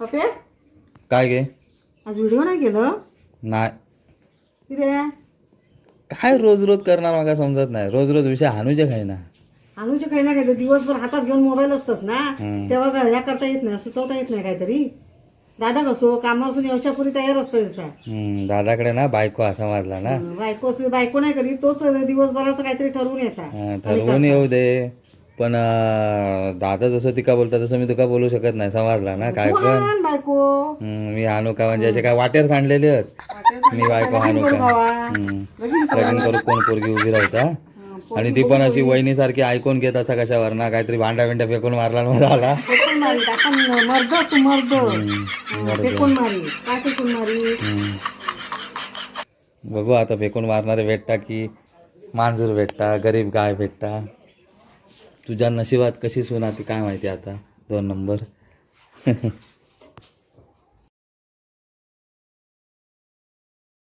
पप्या काय गे? आज व्हिडिओ नाही केलं? नाही. किती काय रोज रोज करणार मला समजत नाही. रोज रोज विषय हानूचे खाय ना अनुचे काही नाही काय दिवसभर हातात घेऊन मोबाईल असतोस ना? हम्म. तेव्हा काय ह्या करता येत नाही सुचवता येत नाही काहीतरी? दादा कसो कामावरून याच्यापुरी तयार असतो त्याचा. हम्म, दादाकडे ना बायको असा वाजला ना. बायको असली बायको नाही करी तोच दिवसभराचं काहीतरी ठरवून येतात हा, ठरवून येऊ दे. पण दादा जसं तिका बोलता तसं मी तुका बोलू शकत नाही. समजला ना? काय पण बायको. मी हानू का? म्हणजे असे काय वाटेर सांडलेले आहेत. मी बायको हानू का? हम्म. लगीन करू कोण पोरगी उभी राहता आणि ती पण अशी वहिनी सारखी ऐकून घेत असा कशावर ना? काहीतरी भांडा बिंडा फेकून मारला ना झाला फेकून मारी आपण मर्द तू मर्द. फेकून मारी काय फेकून मारी बघू आता फेकून मारणारे भेटता की मांजूर भेटता गरीब गाय भेटता? तुझ्या नशिबात कशी सुना ती काय माहिती आता? दोन नंबर.